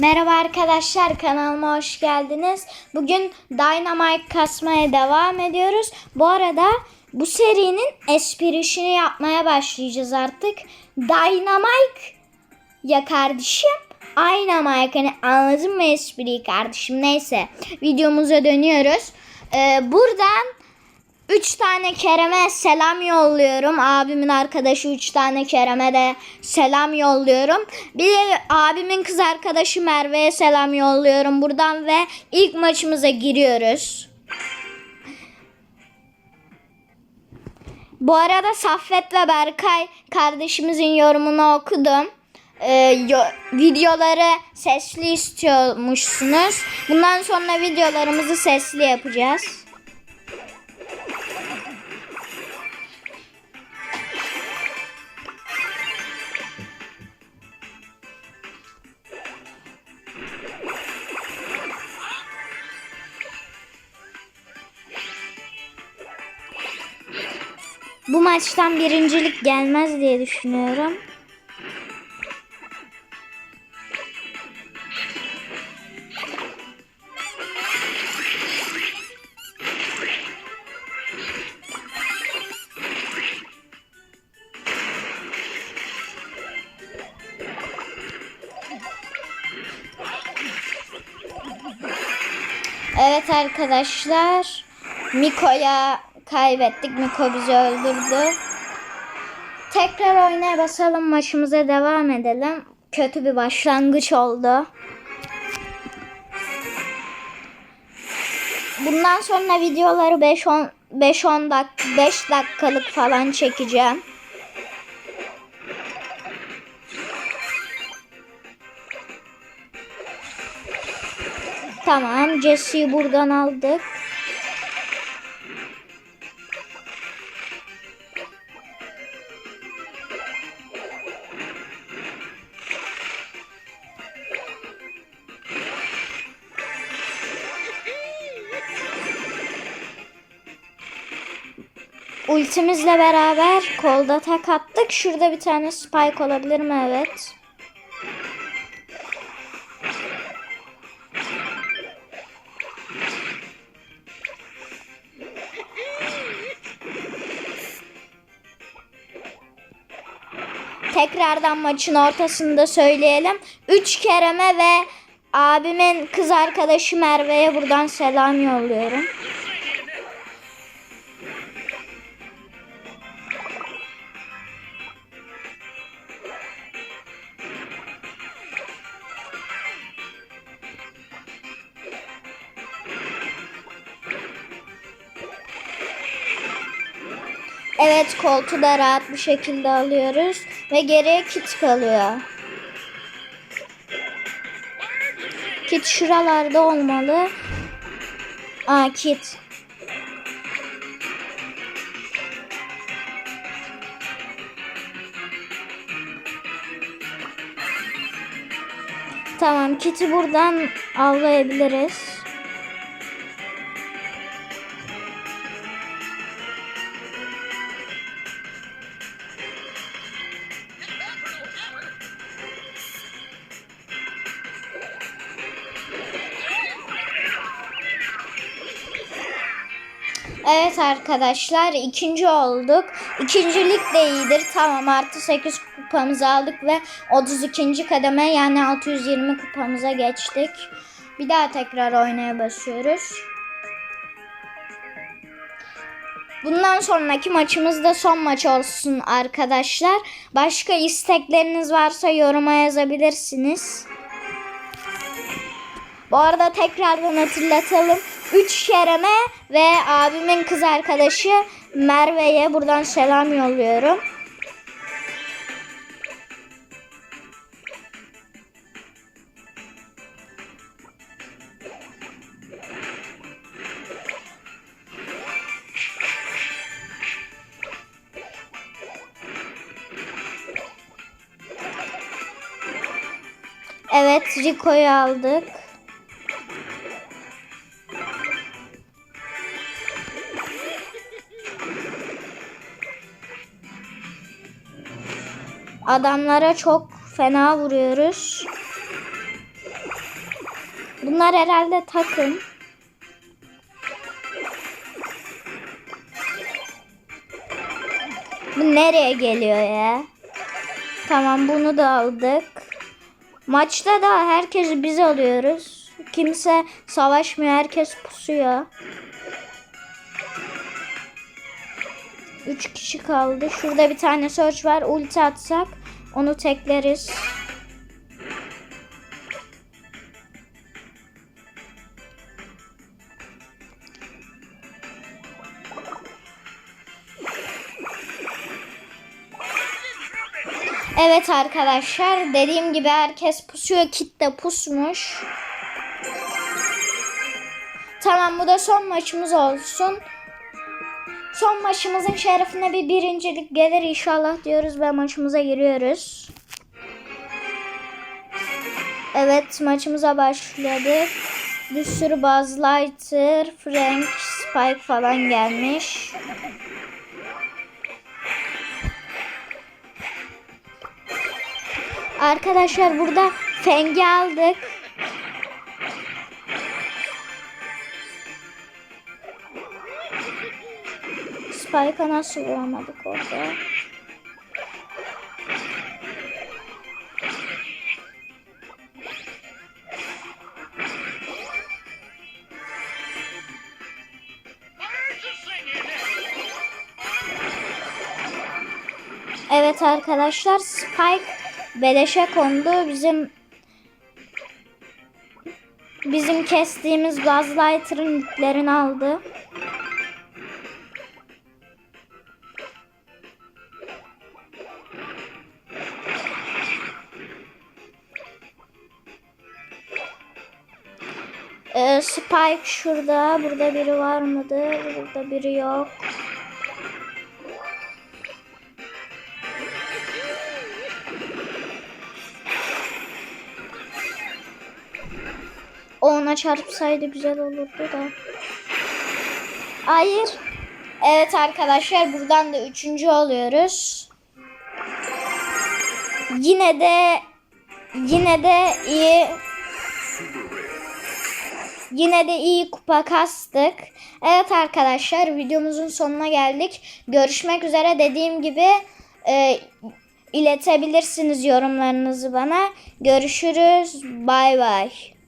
Merhaba arkadaşlar kanalıma hoş geldiniz. Bugün Dynamite kasmaya devam ediyoruz. Bu arada bu serinin esprisini yapmaya başlayacağız artık. Dynamite ya kardeşim aynı Mike hani anladın mı espriyi kardeşim neyse videomuza dönüyoruz. Ee, buradan 3 tane Kerem'e selam yolluyorum. Abimin arkadaşı 3 tane Kerem'e de selam yolluyorum. Bir de abimin kız arkadaşı Merve'ye selam yolluyorum buradan ve ilk maçımıza giriyoruz. Bu arada Saffet ve Berkay kardeşimizin yorumunu okudum. Ee, videoları sesli istiyormuşsunuz. Bundan sonra videolarımızı sesli yapacağız. Bu maçtan birincilik gelmez diye düşünüyorum. Evet arkadaşlar. Miko'ya kaybettik. Miko bizi öldürdü. Tekrar oynaya basalım. Maçımıza devam edelim. Kötü bir başlangıç oldu. Bundan sonra videoları 5-10 5-10 dak 5 dakikalık falan çekeceğim. Tamam, Jesse'yi buradan aldık. Ultimizle beraber kolda tak attık. Şurada bir tane spike olabilir mi? Evet. Tekrardan maçın ortasında söyleyelim. 3 Kerem'e ve abimin kız arkadaşı Merve'ye buradan selam yolluyorum. Evet koltuğu da rahat bir şekilde alıyoruz. Ve geriye kit kalıyor. Kit şuralarda olmalı. Aa kit. Tamam kiti buradan avlayabiliriz. Evet arkadaşlar ikinci olduk. İkincilik de iyidir. Tamam artı 8 kupamızı aldık ve 32. kademe yani 620 kupamıza geçtik. Bir daha tekrar oynaya basıyoruz. Bundan sonraki maçımız da son maç olsun arkadaşlar. Başka istekleriniz varsa yoruma yazabilirsiniz. Bu arada tekrardan hatırlatalım. 3 Kerem'e ve abimin kız arkadaşı Merve'ye buradan selam yolluyorum. Evet Rico'yu aldık. Adamlara çok fena vuruyoruz. Bunlar herhalde takım. Bu nereye geliyor ya? Tamam bunu da aldık. Maçta da herkes biz alıyoruz. Kimse savaşmıyor. Herkes pusuyor. Üç kişi kaldı. Şurada bir tane search var. Ulti atsak onu tekleriz. Evet arkadaşlar dediğim gibi herkes pusuyor. Kit de pusmuş. Tamam bu da son maçımız olsun. Son maçımızın şerefine bir birincilik gelir inşallah diyoruz ve maçımıza giriyoruz. Evet maçımıza başladık. Bir sürü Buzz Lightyear, Frank, Spike falan gelmiş. Arkadaşlar burada Feng'i aldık. Spike'a nasıl vuramadık orada? Evet arkadaşlar Spike beleşe kondu. Bizim bizim kestiğimiz Buzz Lightyear'ın aldı. Ee, Spike şurada. Burada biri var mıdır? Burada biri yok. O ona çarpsaydı güzel olurdu da. Hayır. Evet arkadaşlar buradan da üçüncü oluyoruz. Yine de yine de iyi Yine de iyi kupa kastık. Evet arkadaşlar videomuzun sonuna geldik. Görüşmek üzere dediğim gibi e, iletebilirsiniz yorumlarınızı bana. Görüşürüz. Bay bay.